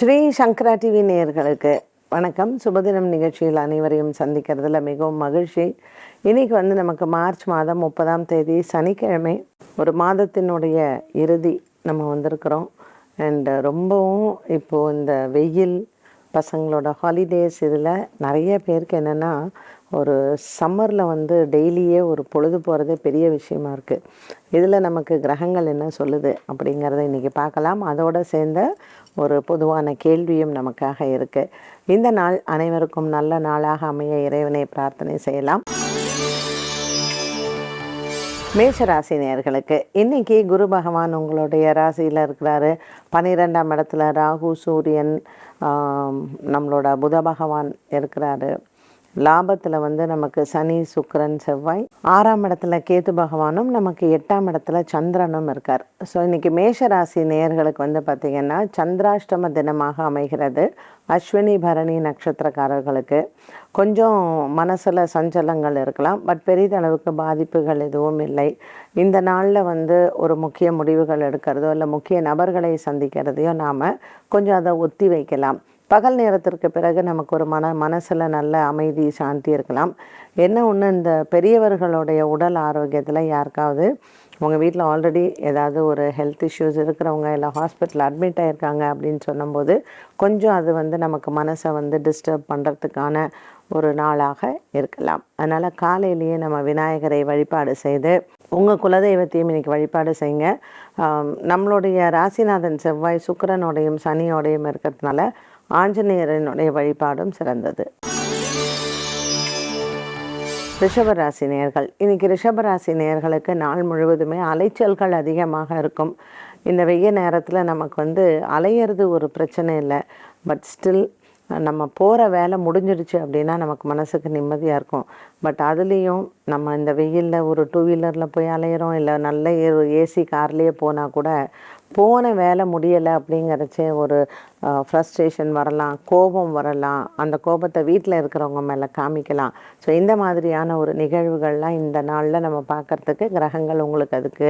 ஸ்ரீ சங்கரா TV நேயர்களுக்கு வணக்கம். சுபதினம் நிகழ்ச்சியில் அனைவரையும் சந்திக்கிறதுல மிகவும் மகிழ்ச்சி. இன்னைக்கு வந்து நமக்கு மார்ச் மாதம் முப்பதாம் தேதி சனிக்கிழமை. ஒரு மாதத்தினுடைய இறுதி நம்ம வந்திருக்கிறோம். அண்ட் ரொம்பவும் இப்போது இந்த வெயில் பசங்களோட ஹாலிடேஸ் இதில் நிறைய பேருக்கு என்னென்னா ஒரு சம்மரில் வந்து டெய்லியே ஒரு பொழுது போகிறதே பெரிய விஷயமா இருக்குது இதில் நமக்கு கிரகங்கள் என்ன சொல்லுது அப்படிங்கிறத இன்றைக்கி பார்க்கலாம். அதோடு சேர்ந்த ஒரு பொதுவான கேள்வியும் நமக்காக இருக்குது இந்த நாள் அனைவருக்கும் நல்ல நாளாக அமைய இறைவனை பிரார்த்தனை செய்யலாம். மேஷ ராசி இன்னைக்கு குரு பகவான் உங்களுடைய ராசியில் இருக்கிறாரு. பன்னிரெண்டாம் இடத்துல ராகு சூரியன் நம்மளோட புத பகவான் இருக்கிறாரு. லாபத்தில் வந்து நமக்கு சனி சுக்கரன் செவ்வாய். ஆறாம் இடத்துல கேத்து பகவானும் நமக்கு எட்டாம் இடத்துல சந்திரனும் இருக்கார். ஸோ இன்னைக்கு மேஷ ராசி நேயர்களுக்கு வந்து பார்த்திங்கன்னா சந்திராஷ்டம தினமாக அமைகிறது. அஸ்வினி பரணி நட்சத்திரக்காரர்களுக்கு கொஞ்சம் மனசில் சஞ்சலங்கள் இருக்கலாம். பட் பெரிதளவுக்கு பாதிப்புகள் எதுவும் இல்லை. இந்த நாளில் வந்து ஒரு முக்கிய முடிவுகள் எடுக்கிறதோ இல்லை முக்கிய நபர்களை சந்திக்கிறதையோ நாம் கொஞ்சம் அதை ஒத்தி வைக்கலாம். பகல் நேரத்திற்கு பிறகு நமக்கு ஒரு மன மனசில் நல்ல அமைதி சாந்தி இருக்கலாம். என்ன ஒன்று இந்த பெரியவர்களுடைய உடல் ஆரோக்கியத்தில் யாருக்காவது உங்கள் வீட்டில் ஆல்ரெடி ஏதாவது ஒரு ஹெல்த் இஷ்யூஸ் இருக்கிறவங்க இல்லை ஹாஸ்பிட்டல் அட்மிட் ஆகிருக்காங்க அப்படின்னு சொன்னபோது கொஞ்சம் அது வந்து நமக்கு மனசை வந்து டிஸ்டர்ப் பண்ணுறதுக்கான ஒரு நாளாக இருக்கலாம். அதனால் காலையிலேயே நம்ம விநாயகரை வழிபாடு செய்து உங்கள் குலதெய்வத்தையும் இன்னைக்கு வழிபாடு செய்யுங்க. நம்மளுடைய ராசிநாதன் செவ்வாய் சுக்கரனோடையும் சனியோடையும் இருக்கிறதுனால ஆஞ்சநேயரனுடைய வழிபாடும் சிறந்தது. ரிஷபராசி நேயர்கள் இன்னைக்கு ரிஷபராசி நேர்களுக்கு நாள் முழுவதுமே அலைச்சல்கள் அதிகமாக இருக்கும். இந்த வெய்ய நேரத்தில் நமக்கு வந்து அலையிறது ஒரு பிரச்சனை இல்லை. பட் ஸ்டில் நம்ம போகிற வேலை முடிஞ்சிடுச்சு அப்படின்னா நமக்கு மனசுக்கு நிம்மதியாக இருக்கும். பட் அதுலேயும் நம்ம இந்த வெயிலில் ஒரு டூ வீலரில் போய் அலையிறோம் இல்லை நல்ல ஏசி கார்லேயே போனால் கூட போன வேலை முடியலை அப்படிங்கிறச்சே ஒரு ஃப்ரஸ்ட்ரேஷன் வரலாம் கோபம் வரலாம். அந்த கோபத்தை வீட்டில் இருக்கிறவங்க மேலே காமிக்கலாம். ஸோ இந்த மாதிரியான ஒரு நிகழ்வுகள்லாம் இந்த நாளில் நம்ம பார்க்கறதுக்கு கிரகங்கள் உங்களுக்கு அதுக்கு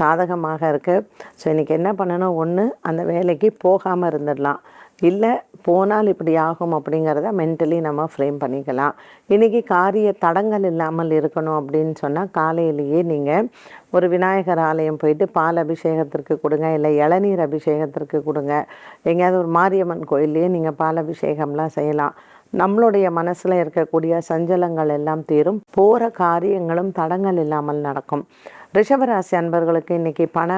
சாதகமாக இருக்குது ஸோ இன்றைக்கி என்ன பண்ணணும்? ஒன்று அந்த வேலைக்கு போகாமல் இருந்துடலாம். இல்லை போனால் இப்படி ஆகும் அப்படிங்கிறத மென்டலி நம்ம ஃப்ரேம் பண்ணிக்கலாம். இன்றைக்கி காரிய தடங்கள் இல்லாமல் இருக்கணும் அப்படின்னு சொன்னால் காலையிலேயே நீங்கள் ஒரு விநாயகர் ஆலயம் போயிட்டு பால் அபிஷேகத்திற்கு கொடுங்க இல்லை இளநீர் அபிஷேகத்திற்கு கொடுங்க. எங்கேயாவது ஒரு மாரியம்மன் கோயில்லையே நீங்கள் பால் அபிஷேகம்லாம் செய்யலாம். நம்மளுடைய மனசில் இருக்கக்கூடிய சஞ்சலங்கள் எல்லாம் தீரும். போகிற காரியங்களும் தடங்கள் இல்லாமல் நடக்கும். ரிஷபராசி அன்பர்களுக்கு இன்றைக்கி பண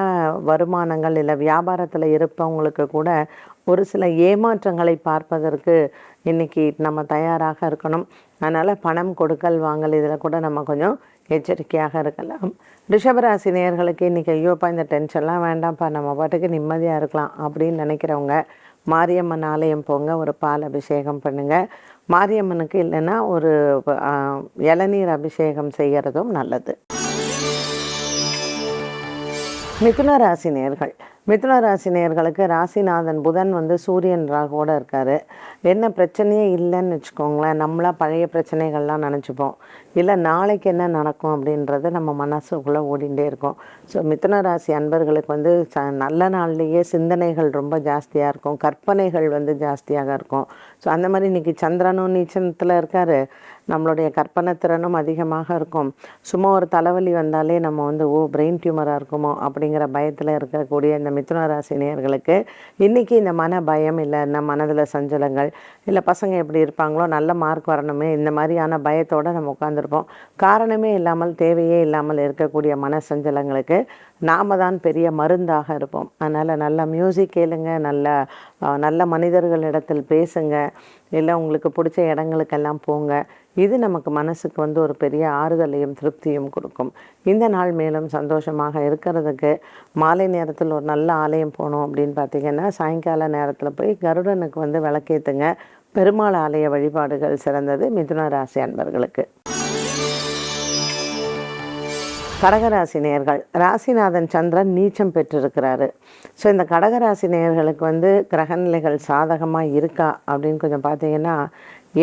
வருமானங்கள் இல்லை வியாபாரத்தில் இருப்பவங்களுக்கு கூட ஒரு சில ஏமாற்றங்களை பார்ப்பதற்கு இன்றைக்கி நம்ம தயாராக இருக்கணும். அதனால் பணம் கொடுக்கல் வாங்கல் இதில் கூட நம்ம கொஞ்சம் எச்சரிக்கையாக இருக்கலாம். ரிஷபராசி நேயர்களுக்கு இன்றைக்கி ஐயோப்பா இந்த டென்ஷன்லாம் வேண்டாம்ப்பா நம்ம பாட்டுக்கு நிம்மதியாக இருக்கலாம் அப்படின்னு நினைக்கிறவங்க மாரியம்மன் ஆலயம் போங்க ஒரு பால் அபிஷேகம் பண்ணுங்கள் மாரியம்மனுக்கு இல்லைன்னா ஒரு இளநீர் அபிஷேகம் செய்கிறதும் நல்லது. மிதுன ராசி நேர்கள். மிதுன ராசி நேர்களுக்கு ராசிநாதன் புதன் வந்து சூரியன் ராகோட இருக்காரு. என்ன பிரச்சனையே இல்லைன்னு வச்சுக்கோங்களேன். நம்மளா பழைய பிரச்சனைகள்லாம் நினச்சிப்போம். இல்லை நாளைக்கு என்ன நடக்கும் அப்படின்றது நம்ம மனசுக்குள்ளே ஓடிண்டே இருக்கும். ஸோ மிதுன ராசி அன்பர்களுக்கு வந்து ச நல்ல நாள்லேயே சிந்தனைகள் ரொம்ப ஜாஸ்தியாக இருக்கும். கற்பனைகள் வந்து ஜாஸ்தியாக இருக்கும். ஸோ அந்த மாதிரி இன்னைக்கு சந்திரனும் நீச்சத்தில் இருக்காரு. நம்மளுடைய கற்பனை திறனும் அதிகமாக இருக்கும். சும்மா ஒரு தலைவலி வந்தாலே நம்ம வந்து ஓ பிரெயின் டியூமராக இருக்குமோ? அப்படிங்கிற பயத்தில் இருக்கக்கூடிய இந்த மிதுன ராசி நேயர்களுக்கு இன்றைக்கி இந்த மன பயம் இல்லை இந்த மனதில் சஞ்சலங்கள் இல்லை பசங்க எப்படி இருப்பாங்களோ நல்ல மார்க் வரணுமே இந்த மாதிரியான பயத்தோடு நம்ம உட்காந்துருப்போம் காரணமே இல்லாமல் தேவையே இல்லாமல் இருக்கக்கூடிய மன சஞ்சலங்களுக்கு நாம தான் பெரிய மருந்தாக இருப்போம். அதனால் நல்ல மியூசிக் கேளுங்க நல்ல நல்ல நல்ல மனிதர்களிடத்தில் பேசுங்க. இல்லை உங்களுக்கு பிடிச்ச இடங்களுக்கெல்லாம் போங்க. இது நமக்கு மனசுக்கு வந்து ஒரு பெரிய ஆறுதலையும் திருப்தியும் கொடுக்கும். இந்த நாள் மேலும் சந்தோஷமாக இருக்கிறதுக்கு மாலை நேரத்தில் ஒரு நல்ல ஆலயம் போகணும் அப்படின்னு பார்த்தீங்கன்னா சாயங்கால நேரத்தில் போய் கருடனுக்கு வந்து விளக்கேற்றுங்க பெருமாள் ஆலய வழிபாடுகள் சிறந்தது. மிதுன ராசி அன்பர்களுக்கு. கடகராசி நேயர்கள் ராசிநாதன் சந்திரன் நீச்சம் பெற்றிருக்கிறாரு. ஸோ இந்த கடகராசி நேயர்களுக்கு வந்து கிரகநிலைகள் சாதகமாக இருக்கா அப்படின்னு கொஞ்சம் பார்த்தீங்கன்னா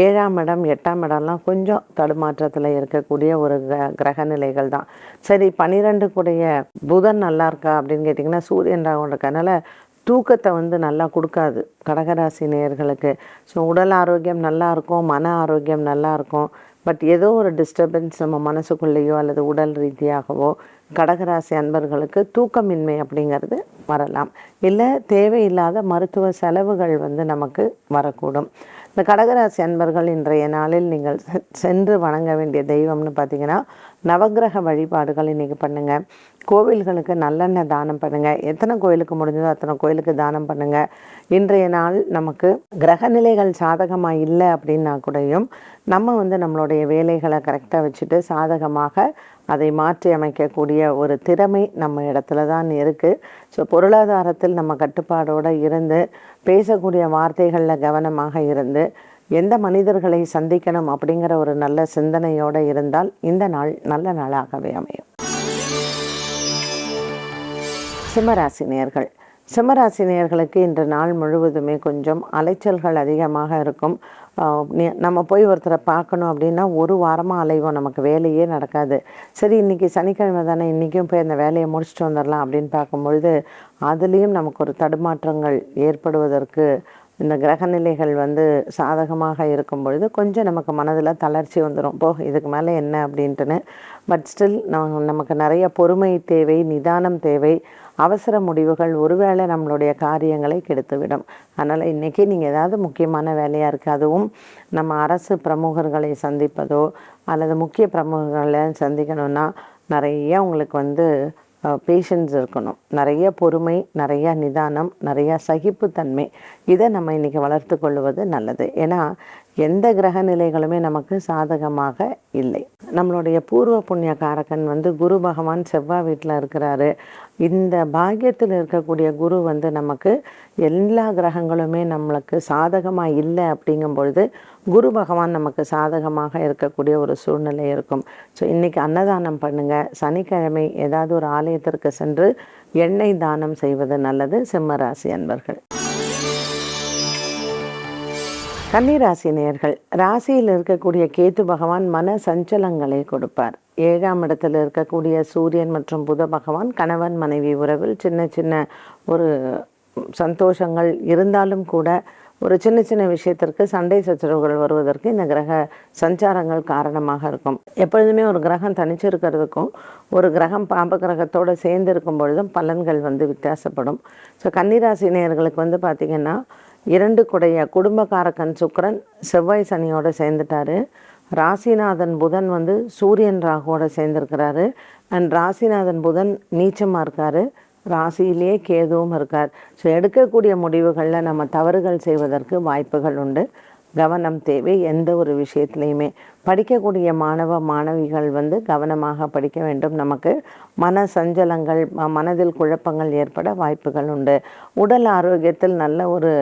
ஏழாம் இடம் எட்டாம் இடம்லாம் கொஞ்சம் தடுமாற்றத்தில் இருக்கக்கூடிய ஒரு கிர கிரக நிலைகள் தான். சரி பன்னிரெண்டு கூடைய புதன் நல்லா இருக்கா அப்படின்னு கேட்டிங்கன்னா சூரியன் ராகம் இருக்கனால தூக்கத்தை வந்து நல்லா கொடுக்காது கடகராசி நேயர்களுக்கு ஸோ உடல் ஆரோக்கியம் நல்லா இருக்கும் மன ஆரோக்கியம் நல்லா இருக்கும். பட் ஏதோ ஒரு டிஸ்டர்பன்ஸ் நம்ம மனசுக்குள்ளேயோ அல்லது உடல் ரீதியாகவோ கடகராசி அன்பர்களுக்கு தூக்கமின்மை அப்படிங்கிறது வரலாம். இல்லை தேவையில்லாத மருத்துவ செலவுகள் வந்து நமக்கு வரக்கூடும். இந்த கடகராசி அன்பர்கள் இன்றைய நாளில் நீங்கள் செ- சென்று வணங்க வேண்டிய தெய்வம்னு பார்த்தீங்கன்னா நவக்கிரக வழிபாடுகள் இன்றைக்கி பண்ணுங்கள் கோவில்களுக்கு நல்லெண்ணெய் தானம் பண்ணுங்கள் எத்தனை கோயிலுக்கு முடிஞ்சதோ அத்தனை கோயிலுக்கு தானம் பண்ணுங்கள் இன்றைய நாள் நமக்கு கிரக நிலைகள் சாதகமாக இல்லை அப்படின்னா கூடயும் நம்ம வந்து நம்மளுடைய வேலைகளை கரெக்டாக வச்சுட்டு சாதகமாக அதை மாற்றி அமைக்கக்கூடிய ஒரு திறமை நம்ம இடத்துல தான் இருக்குது ஸோ பொருளாதாரத்தில் நம்ம கட்டுப்பாடோடு இருந்து பேசக்கூடிய வார்த்தைகளில் கவனமாக இருந்து எந்த மனிதர்களை சந்திக்கணும் அப்படிங்கிற ஒரு நல்ல சிந்தனையோடு இருந்தால் இந்த நாள் நல்ல நாளாகவே அமையும். சிம்மராசி சிம்மராசினியர்களுக்கு சிம்மராசி இன்று நாள் முழுவதுமே கொஞ்சம் அலைச்சல்கள் அதிகமாக இருக்கும். நம்ம போய் ஒருத்தரை பார்க்கணும் அப்படின்னா ஒரு வாரமாக அலைவோம். நமக்கு வேலையே நடக்காது. சரி இன்னைக்கு சனிக்கிழமை தானே இன்றைக்கும் போய் அந்த வேலையை முடிச்சுட்டு வந்துடலாம் அப்படின்னு பார்க்கும்பொழுது அதுலேயும் நமக்கு ஒரு தடுமாற்றங்கள் ஏற்படுவதற்கு இந்த கிரகநிலைகள் வந்து சாதகமாக இருக்கும் பொழுது கொஞ்சம் நமக்கு மனதில் தளர்ச்சி வந்துடும் போ இதுக்கு மேலே என்ன? அப்படின்ட்டுன்னு. பட் ஸ்டில் நமக்கு நிறைய பொறுமை தேவை நிதானம் தேவை. அவசர முடிவுகள் ஒருவேளை நம்மளுடைய காரியங்களை கெடுத்துவிடும். அதனால் இன்றைக்கி நீங்கள் ஏதாவது முக்கியமான வேலையாக இருக்குது அதுவும் நம்ம அரசு பிரமுகர்களை சந்திப்பதோ அல்லது முக்கிய பிரமுகர்களை சந்திக்கணும்னா நிறைய உங்களுக்கு வந்து பேஷன்ஸ் இருக்கணும். நிறைய பொறுமை நிறைய நிதானம் நிறைய சகிப்புத்தன்மை. இதை நம்ம இன்றைக்கி வளர்த்து கொள்வது நல்லது. ஏன்னா எந்த கிரக நிலைகளுமே நமக்கு சாதகமாக இல்லை. நம்மளுடைய பூர்வ புண்ணிய காரகன் வந்து குரு பகவான் செவ்வாய் வீட்டில் இருக்கிறாரு. இந்த பாக்கியத்தில் இருக்கக்கூடிய குரு வந்து நமக்கு எல்லா கிரகங்களுமே நம்மளுக்கு சாதகமாக இல்லை அப்படிங்கும் பொழுது குரு பகவான் நமக்கு சாதகமாக இருக்கக்கூடிய ஒரு சூழ்நிலை இருக்கும். ஸோ இன்றைக்கி அன்னதானம் பண்ணுங்கள் சனிக்கிழமை ஏதாவது ஒரு ஆலயத்திற்கு சென்று எண்ணெய் தானம் செய்வது நல்லது. சிம்மராசி அன்பர்கள். கன்னிராசி நேர்கள் ராசியில் இருக்கக்கூடிய கேத்து பகவான் மன சஞ்சலங்களை கொடுப்பார். ஏழாம் இடத்தில் இருக்கக்கூடிய சூரியன் மற்றும் புத பகவான் கணவன் மனைவி உறவில் சின்ன சின்ன ஒரு சந்தோஷங்கள் இருந்தாலும் கூட ஒரு சின்ன சின்ன விஷயத்திற்கு சண்டை சச்சரவுகள் வருவதற்கு இந்த கிரக சஞ்சாரங்கள் காரணமாக இருக்கும். எப்பொழுதுமே ஒரு கிரகம் தனிச்சு இருக்கிறதுக்கும் ஒரு கிரகம் பாம்பு கிரகத்தோடு சேர்ந்து இருக்கும் பொழுதும் பலன்கள் வந்து வித்தியாசப்படும். ஸோ கன்னிராசி வந்து பார்த்திங்கன்னா இரண்டு குடைய குடும்பக்காரக்கன் சுக்கரன் செவ்வாய் சனியோடு சேர்ந்துட்டாரு. ராசிநாதன் புதன் வந்து சூரியன் ராகுவோட சேர்ந்துருக்கிறாரு. அண்ட் ராசிநாதன் புதன் நீச்சமாக இருக்கார். ராசியிலேயே கேதுவும் இருக்கார். ஸோ எடுக்கக்கூடிய முடிவுகளில் நம்ம தவறுகள் செய்வதற்கு வாய்ப்புகள் உண்டு. கவனம் தேவை எந்த ஒரு விஷயத்துலையுமே. படிக்கக்கூடிய மாணவ மாணவிகள் வந்து கவனமாக படிக்க வேண்டும். நமக்கு மன சஞ்சலங்கள் மனதில் குழப்பங்கள் ஏற்பட வாய்ப்புகள் உண்டு. உடல் ஆரோக்கியத்தில் நல்ல ஒரு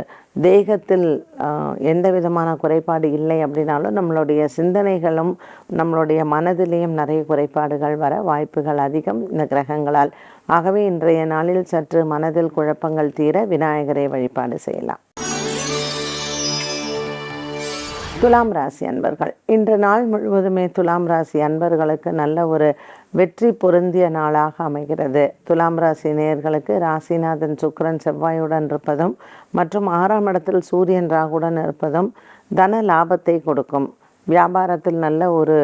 தேகத்தில் எந்த விதமான குறைபாடு இல்லை அப்படின்னாலும் நம்மளுடைய சிந்தனைகளும் நம்மளுடைய மனதிலேயும் நிறைய குறைபாடுகள் வர வாய்ப்புகள் அதிகம் இந்த கிரகங்களால். ஆகவே இன்றைய நாளில் சற்று மனதில் குழப்பங்கள் தீர விநாயகரை வழிபாடு செய்யலாம். துலாம் ராசி அன்பர்கள். இன்று நாள் முழுவதுமே துலாம் ராசி அன்பர்களுக்கு நல்ல ஒரு வெற்றி பொருந்திய நாளாக அமைகிறது. துலாம் ராசி நேயர்களுக்கு ராசிநாதன் சுக்கரன் செவ்வாயுடன் இருப்பதும் மற்றும் ஆறாம் இடத்தில் சூரியன் ராகுடன் இருப்பதும் தன லாபத்தை கொடுக்கும். வியாபாரத்தில் நல்ல ஒரு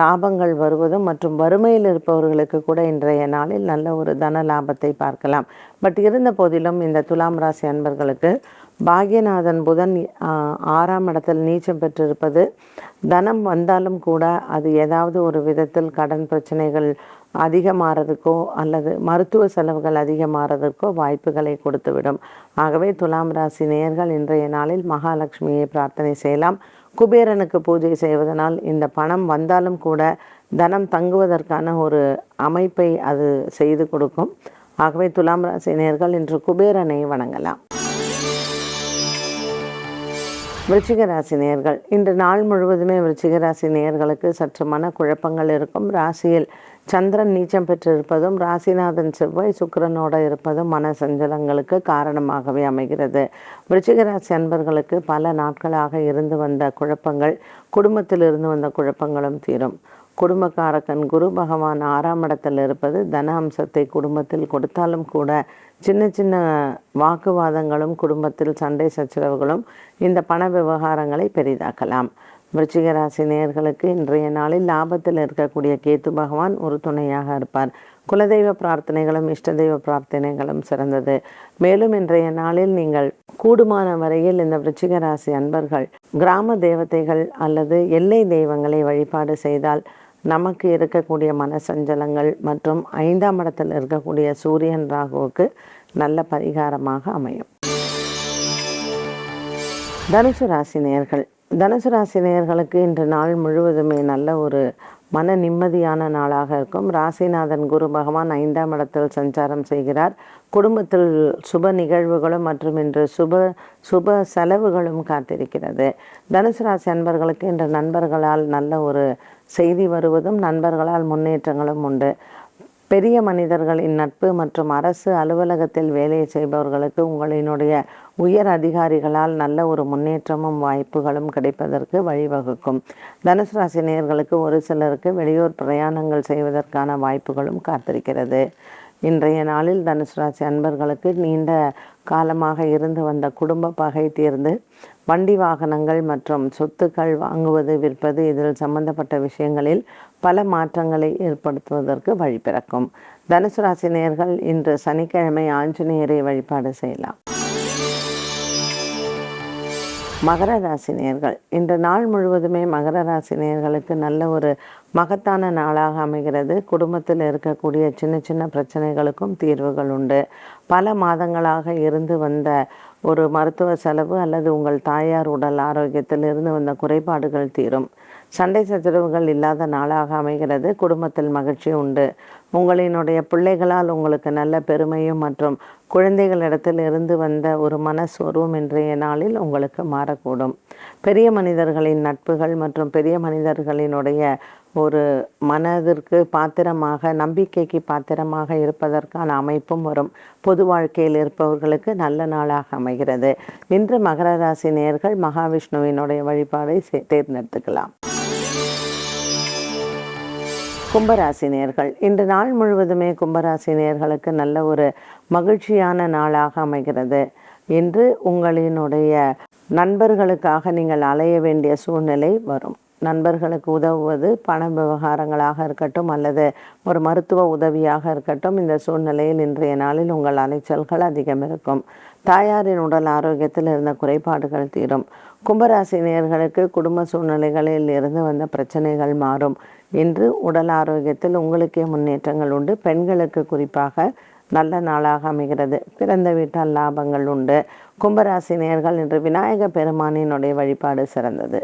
லாபங்கள் வருவதும் மற்றும் வறுமையில் இருப்பவர்களுக்கு கூட இன்றைய நாளில் நல்ல ஒரு தன லாபத்தை பார்க்கலாம். பட் இருந்த போதிலும் இந்த துலாம் ராசி அன்பர்களுக்கு பாக்யநாதன் புதன் ஆறாம் இடத்தில் நீச்சம் பெற்றிருப்பது. தனம் வந்தாலும் கூட அது ஏதாவது ஒரு விதத்தில் கடன் பிரச்சனைகள் அதிகமாறதுக்கோ அல்லது மருத்துவ செலவுகள் அதிகமாறதற்கோ வாய்ப்புகளை கொடுத்துவிடும். ஆகவே துலாம் ராசி நேயர்கள் இன்றைய நாளில் மகாலட்சுமியை பிரார்த்தனை செய்யலாம். குபேரனுக்கு பூஜை செய்வதனால் இந்த பணம் வந்தாலும் கூட தனம் தங்குவதற்கான ஒரு அமைப்பை அது செய்து கொடுக்கும். ஆகவே துலாம் ராசி நேயர்கள் இன்று குபேரனை வணங்கலாம். விருச்சிக ராசி இன்று நாள் முழுவதுமே விருச்சிக ராசி சற்று மன குழப்பங்கள் இருக்கும். ராசியில் சந்திரன் நீச்சம் பெற்றிருப்பதும் ராசிநாதன் செவ்வாய் சுக்கிரனோட இருப்பதும் மன சஞ்சலங்களுக்கு காரணமாகவே அமைகிறது. விருச்சிகராசி அன்பர்களுக்கு பல நாட்களாக இருந்து வந்த குழப்பங்கள் குடும்பத்தில் இருந்து வந்த குழப்பங்களும் தீரும். குடும்பக்காரக்கன் குரு பகவான் ஆறாம் இடத்தில் இருப்பது தன அம்சத்தை குடும்பத்தில் கொடுத்தாலும் கூட சின்ன சின்ன வாக்குவாதங்களும் குடும்பத்தில் சண்டை சச்சரவுகளும் இந்த பண விவகாரங்களை பெரிதாக்கலாம். விருச்சிகராசி நேயர்களுக்கு இன்றைய நாளில் லாபத்தில் இருக்கக்கூடிய கேத்து பகவான் ஒரு துணையாக இருப்பார். குலதெய்வ பிரார்த்தனைகளும் இஷ்ட தெய்வ பிரார்த்தனைகளும் சிறந்தது. மேலும் இன்றைய நாளில் நீங்கள் கூடுமான வரையில் இந்த விருச்சிகராசி அன்பர்கள் கிராம தேவதைகள் அல்லது எல்லை தெய்வங்களை வழிபாடு செய்தால் நமக்கு இருக்கக்கூடிய மனசஞ்சலங்கள் மற்றும் ஐந்தாம் இடத்தில் இருக்கக்கூடிய சூரியன் ராகுவுக்கு நல்ல பரிகாரமாக அமையும். தனுசு ராசி நேர்கள் தனுசு ராசி நேர்களுக்கு இன்று நாள் முழுவதுமே நல்ல ஒரு மன நிம்மதியான நாளாக இருக்கும். ராசிநாதன் குரு பகவான் ஐந்தாம் இடத்தில் சஞ்சாரம் செய்கிறார். குடும்பத்தில் சுப நிகழ்வுகளும் மற்றும் இன்று சுப சுப செலவுகளும் காத்திருக்கிறது. தனுசு ராசி அன்பர்களுக்கு இன்று நண்பர்களால் நல்ல ஒரு செய்தி வருவதும் நண்பர்களால் முன்னேற்றங்களும் உண்டு. பெரிய மனிதர்களின் நட்பு மற்றும் அரசு அலுவலகத்தில் வேலை செய்பவர்களுக்கு உங்களினுடைய உயர் அதிகாரிகளால் நல்ல ஒரு முன்னேற்றமும் வாய்ப்புகளும் கிடைப்பதற்கு வழிவகுக்கும். தனுசு ராசி நேர்களுக்கு ஒரு சிலருக்கு வெளியூர் பிரயாணங்கள் செய்வதற்கான வாய்ப்புகளும் காத்திருக்கிறது. இன்றைய நாளில் தனுசு ராசி அன்பர்களுக்கு நீண்ட காலமாக இருந்து வந்த குடும்ப பகை தீர்ந்து வண்டி வாகனங்கள் மற்றும் சொத்துக்கள் வாங்குவது விற்பது இதில் சம்பந்தப்பட்ட விஷயங்களில் பல மாற்றங்களை ஏற்படுத்துவதற்கு வழி பிறக்கும். தனுசு ராசி நேர்கள் இன்று சனிக்கிழமை ஆஞ்சநேயரை வழிபாடு செய்யலாம். மகர ராசி இன்று நாள் முழுவதுமே மகர ராசி நல்ல ஒரு மகத்தான நாளாக அமைகிறது. குடும்பத்தில் இருக்கக்கூடிய சின்ன சின்ன பிரச்சனைகளுக்கும் தீர்வுகள் உண்டு. பல மாதங்களாக இருந்து வந்த ஒரு மருத்துவ செலவு அல்லது உங்கள் தாயார் உடல் ஆரோக்கியத்தில் இருந்து வந்த குறைபாடுகள் தீரும். சண்டை சச்சரவுகள் இல்லாத நாளாக அமைகிறது. குடும்பத்தில் மகிழ்ச்சி உண்டு. உங்களினுடைய பிள்ளைகளால் உங்களுக்கு நல்ல பெருமையும் மற்றும் குழந்தைகளிடத்தில் இருந்து வந்த ஒரு மனசோர்வும் இன்றைய நாளில் உங்களுக்கு மாறக்கூடும். பெரிய மனிதர்களின் நட்புகள் மற்றும் பெரிய மனிதர்களினுடைய ஒரு மனதிற்கு பாத்திரமாக நம்பிக்கைக்கு பாத்திரமாக இருப்பதற்கான அமைப்பும் வரும். பொது வாழ்க்கையில் இருப்பவர்களுக்கு நல்ல நாளாக அமைகிறது. இன்று மகர ராசி நேர்கள் மகாவிஷ்ணுவினுடைய வழிபாடை தேர்ந்தெடுத்துக்கலாம். கும்பராசி நேர்கள் இன்று நாள் முழுவதுமே கும்பராசி நேர்களுக்கு நல்ல ஒரு மகிழ்ச்சியான நாளாக அமைகிறது. இன்று உங்களினுடைய நண்பர்களுக்காக நீங்கள் அலைய வேண்டிய சூழ்நிலை வரும். நண்பர்களுக்கு உதவுவது பண விவகாரங்களாக இருக்கட்டும் அல்லது ஒரு மருத்துவ உதவியாக இருக்கட்டும் இந்த சூழ்நிலையில் இன்றைய நாளில் உங்கள் அலைச்சல்கள் அதிகம் இருக்கும். தாயாரின் உடல் ஆரோக்கியத்தில் இருந்த குறைபாடுகள் தீரும். கும்பராசினியர்களுக்கு குடும்ப சூழ்நிலைகளில் இருந்து வந்த பிரச்சனைகள் மாறும். இன்று உடல் ஆரோக்கியத்தில் உங்களுக்கே முன்னேற்றங்கள் உண்டு. பெண்களுக்கு குறிப்பாக நல்ல நாளாக அமைகிறது. பிறந்த வீட்டால் லாபங்கள் உண்டு. கும்பராசினியர்கள் இன்று விநாயக பெருமானினுடைய வழிபாடு சிறந்தது.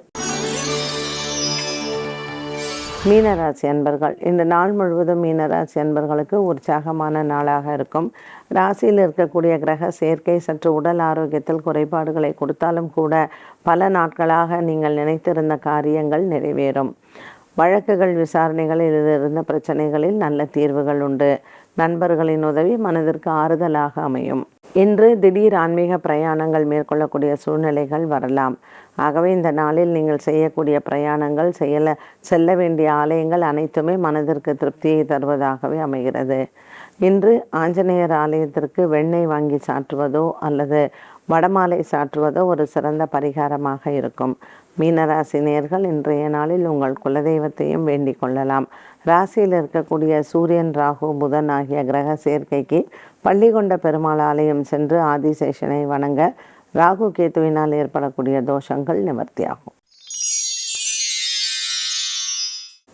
மீனராசி அன்பர்கள் இந்த நாள் முழுவதும் மீனராசி அன்பர்களுக்கு உற்சாகமான நாளாக இருக்கும். ராசியில் இருக்கக்கூடிய கிரக சேர்க்கை சற்று உடல் ஆரோக்கியத்தில் குறைபாடுகளை கொடுத்தாலும் கூட பல நாட்களாக நீங்கள் நினைத்திருந்த காரியங்கள் நிறைவேறும். வழக்குகள் விசாரணைகளில் இருந்த பிரச்சனைகளில் நல்ல தீர்வுகள் உண்டு. நண்பர்களின் உதவி மனதிற்கு ஆறுதலாக அமையும். இன்று திடீர் ஆன்மீக பிரயாணங்கள் மேற்கொள்ளக்கூடிய சூழ்நிலைகள் வரலாம். ஆகவே இந்த நாளில் நீங்கள் செய்யக்கூடிய பிரயாணங்கள் செய்யல செல்ல வேண்டிய ஆலயங்கள் அனைத்துமே மனதிற்கு திருப்தியை தருவதாகவே அமைகிறது. இன்று ஆஞ்சநேயர் ஆலயத்திற்கு வெண்ணெய் வாங்கி சாற்றுவதோ அல்லது வடமாலை சாற்றுவதோ ஒரு சிறந்த பரிகாரமாக இருக்கும். மீனராசி நேர்கள் இன்றைய நாளில் உங்கள் குலதெய்வத்தையும் வேண்டிக் கொள்ளலாம். ராசியில் இருக்கக்கூடிய சூரியன் ராகு புதன் ஆகிய கிரக சேர்க்கைக்கு பள்ளிகொண்ட பெருமாள் ஆலயம் சென்று ஆதிசேஷனை வணங்க ராகு கேத்துவினால் ஏற்படக்கூடிய தோஷங்கள் நிவர்த்தியாகும்.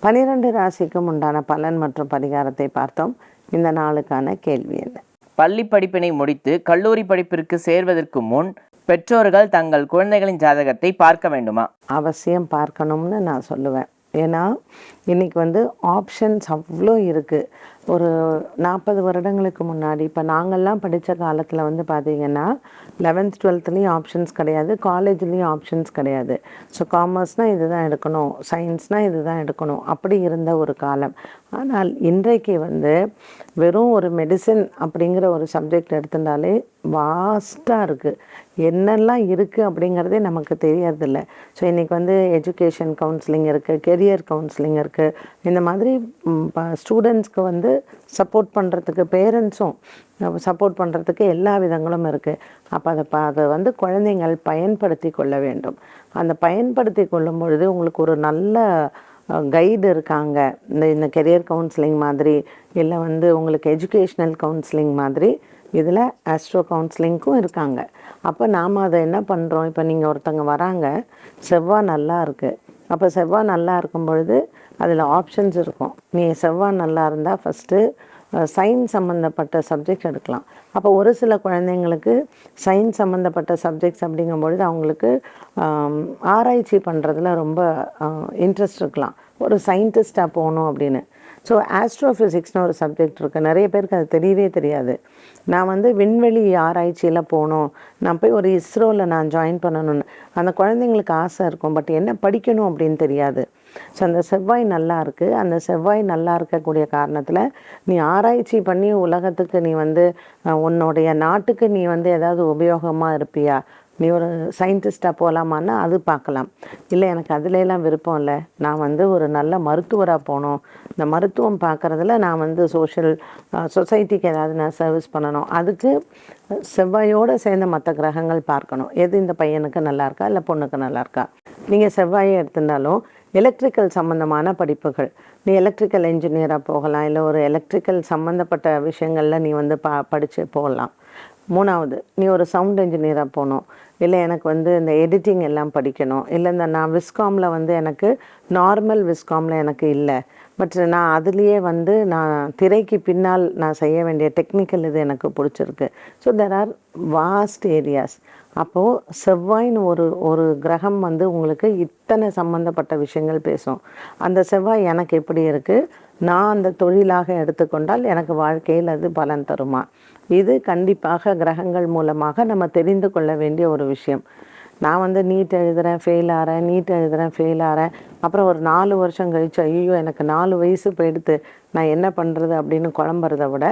பனிரெண்டு ராசிக்கும் உண்டான பலன் மற்றும் பரிகாரத்தை பார்த்தோம். இந்த நாளுக்கான கேள்வி என்ன? பள்ளி படிப்பினை முடித்து கல்லூரி படிப்பிற்கு சேர்வதற்கு முன் பெற்றோர்கள் தங்கள் குழந்தைகளின் ஜாதகத்தை பார்க்க வேண்டுமா? அவசியம் பார்க்கணும்னு நான் சொல்லுவேன். ஏன்னா இன்னைக்கு வந்து ஆப்ஷன்ஸ் அவ்வளோ இருக்குது ஒரு நாற்பது வருடங்களுக்கு முன்னாடி இப்போ நாங்கள்லாம் படித்த காலத்தில் வந்து பார்த்தீங்கன்னா லெவன்த் டுவெல்த்லேயும் ஆப்ஷன்ஸ் கிடையாது காலேஜ்லேயும் ஆப்ஷன்ஸ் கிடையாது. ஸோ காமர்ஸ்னால் இது தான் எடுக்கணும் சயின்ஸ்னால் இது தான் எடுக்கணும் அப்படி இருந்த ஒரு காலம். ஆனால் இன்றைக்கு வந்து வெறும் ஒரு மெடிசன் அப்படிங்கிற ஒரு சப்ஜெக்ட் எடுத்துட்டாலே வாஸ்ட்டாக இருக்குது என்னெல்லாம் இருக்குது அப்படிங்கிறதே நமக்கு தெரியறதில்ல. ஸோ இன்றைக்கி வந்து எஜுகேஷன் கவுன்சிலிங் இருக்குது கெரியர் கவுன்சிலிங் இருக்குது இந்த மாதிரி ஸ்டூடெண்ட்ஸ்க்கு வந்து சப்போர்ட் பண்ணுறதுக்கு பேரண்ட்ஸும் சப்போர்ட் பண்ணுறதுக்கு எல்லா விதங்களும் இருக்குது அப்போ அதை ப அதை வந்து குழந்தைங்கள் பயன்படுத்தி கொள்ள வேண்டும். அந்த பயன்படுத்தி கொள்ளும் பொழுது உங்களுக்கு ஒரு நல்ல கைடு இருக்காங்க. இந்த இந்த கெரியர் கவுன்சிலிங் மாதிரி இல்லை வந்து உங்களுக்கு எஜுகேஷ்னல் கவுன்சிலிங் மாதிரி இதில் ஆஸ்ட்ரோ கவுன்சிலிங்க்கும் இருக்காங்க. அப்போ நாம் அதை என்ன பண்ணுறோம் இப்போ நீங்கள் ஒருத்தங்க வராங்க செவ்வாய் நல்லா இருக்குது அப்போ செவ்வாய் நல்லா இருக்கும் பொழுது அதில் ஆப்ஷன்ஸ் இருக்கும். நீ செவ்வாய் நல்லா இருந்தால் ஃபஸ்ட்டு சயின்ஸ் சம்மந்தப்பட்ட சப்ஜெக்ட் எடுக்கலாம். அப்போ ஒரு சில குழந்தைங்களுக்கு சயின்ஸ் சம்மந்தப்பட்ட சப்ஜெக்ட்ஸ் அப்படிங்கும்பொழுது அவங்களுக்கு ஆராய்ச்சி பண்ணுறதுல ரொம்ப இன்ட்ரெஸ்ட் இருக்கலாம். ஒரு சயின்டிஸ்டாக போகணும் அப்படின்னு. ஸோ ஆஸ்ட்ரோஃபிசிக்ஸ்னு ஒரு சப்ஜெக்ட் இருக்குது நிறைய பேருக்கு அது தெரியவே தெரியாது. நான் வந்து விண்வெளி ஆராய்ச்சியில் போகணும் நான் போய் ஒரு இஸ்ரோவில் நான் ஜாயின் பண்ணணும்னு. அந்த குழந்தைங்களுக்கு ஆசை இருக்கும். பட் என்ன படிக்கணும் அப்படின்னு தெரியாது. ஸோ அந்த செவ்வாய் நல்லா இருக்குது அந்த செவ்வாய் நல்லா இருக்கக்கூடிய காரணத்தில் நீ ஆராய்ச்சி பண்ணி உலகத்துக்கு நீ வந்து உன்னுடைய நாட்டுக்கு நீ வந்து ஏதாவது உபயோகமாக இருப்பியா? நீ ஒரு சயின்டிஸ்டாக போகலாமான்னா அது பார்க்கலாம். இல்லை எனக்கு அதுலலாம் விருப்பம் இல்லை. நான் வந்து ஒரு நல்ல மருத்துவராக போகணும். இந்த மருத்துவம் பார்க்குறதுல நான் வந்து சோஷியல் சொசைட்டிக்கு ஏதாவது நான் சர்வீஸ் பண்ணணும். அதுக்கு செவ்வாயோடு சேர்ந்த மற்ற கிரகங்கள் பார்க்கணும். எது இந்த பையனுக்கு நல்லாயிருக்கா இல்லை பொண்ணுக்கு நல்லாயிருக்கா நீங்கள் செவ்வாயை எடுத்திருந்தாலும் எலக்ட்ரிக்கல் சம்மந்தமான படிப்புகள். நீ எலக்ட்ரிக்கல் இன்ஜினியராக போகலாம் இல்லை ஒரு எலக்ட்ரிக்கல் சம்மந்தப்பட்ட விஷயங்களில் நீ வந்து ப படித்து போகலாம். மூணாவது நீ ஒரு சவுண்ட் இன்ஜினியராக போகணும். இல்லை எனக்கு வந்து இந்த எடிட்டிங் எல்லாம் படிக்கணும். இல்லை இந்த நான் விஸ்காமில் வந்து எனக்கு நார்மல் விஸ்காமில் எனக்கு இல்லை. பட் நான் அதுலேயே வந்து நான் திரைக்கு பின்னால் நான் செய்ய வேண்டிய டெக்னிக்கல் இது எனக்கு பிடிச்சிருக்கு. So there are vast areas அப்போது செவ்வாய்னு ஒரு ஒரு கிரகம் வந்து உங்களுக்கு இத்தனை சம்மந்தப்பட்ட விஷயங்கள் பேசும். அந்த செவ்வாய் எனக்கு எப்படி இருக்குது நான் அந்த தொழிலாக எடுத்துக்கொண்டால் எனக்கு வாழ்க்கையில் அது பலன் தருமா? இது கண்டிப்பாக கிரகங்கள் மூலமாக நம்ம தெரிந்து கொள்ள வேண்டிய ஒரு விஷயம். நான் வந்து நீட் எழுதுகிறேன் ஃபெயில் ஆகிறேன் நீட் எழுதுகிறேன் ஃபெயில் ஆகிறேன் அப்புறம் ஒரு நாலு வருஷம் கழிச்சு ஐயோ எனக்கு நாலு வயசு போயிடுத்து. நான் என்ன பண்ணுறது அப்படின்னு குழம்புறத விட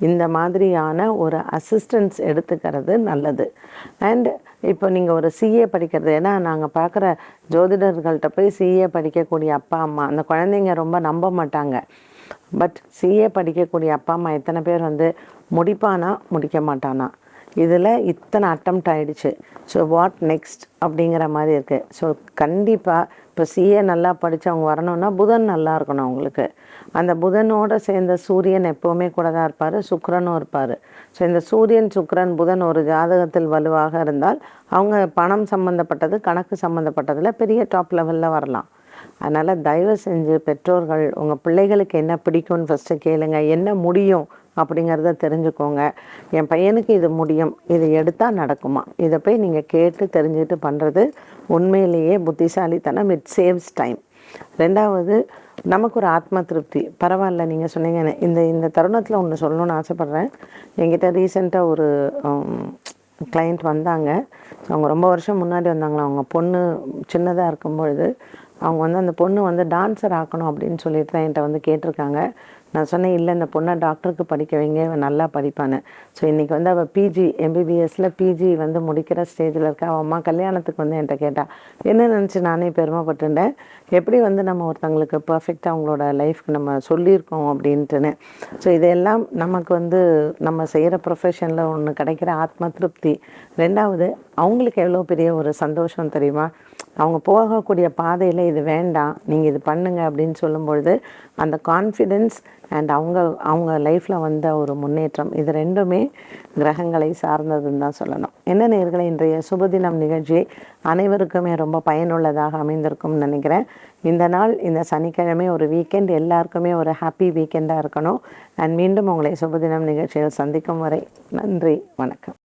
இந்த மாதிரியான ஒரு அசிஸ்டன்ஸ் எடுத்துக்கிறது நல்லது. அண்ட் இப்போ நீங்கள் ஒரு சிஏ படிக்கிறது ஏன்னா நாங்கள் பார்க்குற ஜோதிடர்கள்ட்ட போய் சிஏ படிக்கக்கூடிய அப்பா அம்மா அந்த குழந்தைங்க ரொம்ப நம்ப மாட்டாங்க. பட் சிஏ படிக்கக்கூடிய அப்பா அம்மா எத்தனை பேர் வந்து முடிப்பானா முடிக்க மாட்டானா? இதில் இத்தனை அட்டம்ப்ட் ஆகிடுச்சு ஸோ வாட் நெக்ஸ்ட் அப்படிங்கிற மாதிரி இருக்குது ஸோ கண்டிப்பாக இப்போ சிஏ நல்லா படித்து அவங்க வரணும்னா புதன் நல்லா இருக்கணும் அவங்களுக்கு. அந்த புதனோடு சேர்ந்த சூரியன் எப்போவுமே கூட தான் இருப்பார் சுக்கரனும் இருப்பார். ஸோ இந்த சூரியன் சுக்கரன் புதன் ஒரு ஜாதகத்தில் வலுவாக இருந்தால் அவங்க பணம் சம்மந்தப்பட்டது கணக்கு சம்மந்தப்பட்டதில் பெரிய டாப் லெவலில் வரலாம். அதனால் தயவு செஞ்சு பெற்றோர்கள் உங்கள் பிள்ளைகளுக்கு என்ன பிடிக்கும்னு ஃபஸ்ட்டு கேளுங்க. என்ன முடியும் அப்படிங்கிறத தெரிஞ்சுக்கோங்க. என் பையனுக்கு இது முடியும். இது எடுத்தால் நடக்குமா? இதை போய் நீங்கள் கேட்டு தெரிஞ்சுட்டு பண்ணுறது உண்மையிலேயே புத்திசாலித்தனம். இட் சேவ்ஸ் டைம் ரெண்டாவது நமக்கு ஒரு ஆத்ம திருப்தி. பரவாயில்ல நீங்கள் சொன்னீங்க. இந்த இந்த தருணத்தில் ஒன்று சொல்லணும்னு ஆசைப்பட்றேன். என்கிட்ட ரீசெண்டாக ஒரு கிளைண்ட் வந்தாங்க. அவங்க ரொம்ப வருஷம் முன்னாடி வந்தாங்களா? அவங்க பொண்ணு சின்னதாக இருக்கும்பொழுது அவங்க வந்து அந்த பொண்ணு வந்து டான்ஸர் ஆக்கணும் அப்படின்னு சொல்லிட்டு தான் என்கிட்ட வந்து கேட்டிருக்காங்க. நான் சொன்னேன் இல்லை இந்த பொண்ணை டாக்டருக்கு படிக்க வைங்க நல்லா படிப்பான்னு. ஸோ இன்றைக்கி வந்து அவள் பிஜி எம்பிபிஎஸ்ல பிஜி வந்து முடிக்கிற ஸ்டேஜில் இருக்கா? அவள் அம்மா கல்யாணத்துக்கு வந்து என்கிட்ட கேட்டா என்ன நினச்சி நானே பெருமைப்பட்டுட்டேன்? எப்படி வந்து நம்ம ஒருத்தங்களுக்கு பர்ஃபெக்டாக அவங்களோட லைஃப்க்கு நம்ம சொல்லியிருக்கோம்? அப்படின்ட்டுன்னு. ஸோ இதெல்லாம் நமக்கு வந்து நம்ம செய்கிற ப்ரொஃபஷனில் ஒன்று கிடைக்கிற ஆத்ம திருப்தி. ரெண்டாவது அவங்களுக்கு எவ்வளோ பெரிய ஒரு சந்தோஷம் தெரியுமா? அவங்க போகக்கூடிய பாதையில் இது வேண்டாம் நீங்கள் இது பண்ணுங்க அப்படின்னு சொல்லும்பொழுது அந்த கான்ஃபிடென்ஸ் அண்ட் அவங்க அவங்க லைஃப்பில் வந்த ஒரு முன்னேற்றம் இது ரெண்டுமே கிரகங்களை சார்ந்ததுன்னு தான் சொல்லணும். என்ன நேர்களை இன்றைய சுபதினம் நிகழ்ச்சி அனைவருக்குமே ரொம்ப பயனுள்ளதாக அமைந்திருக்கும்னு நினைக்கிறேன். இந்த நாள் இந்த சனிக்கிழமை ஒரு வீக்கெண்ட் எல்லாருக்குமே ஒரு ஹாப்பி வீக்கெண்டாக இருக்கணும். அண்ட் மீண்டும் உங்களை சுபதினம் நிகழ்ச்சியில் சந்திக்கும் வரை நன்றி வணக்கம்.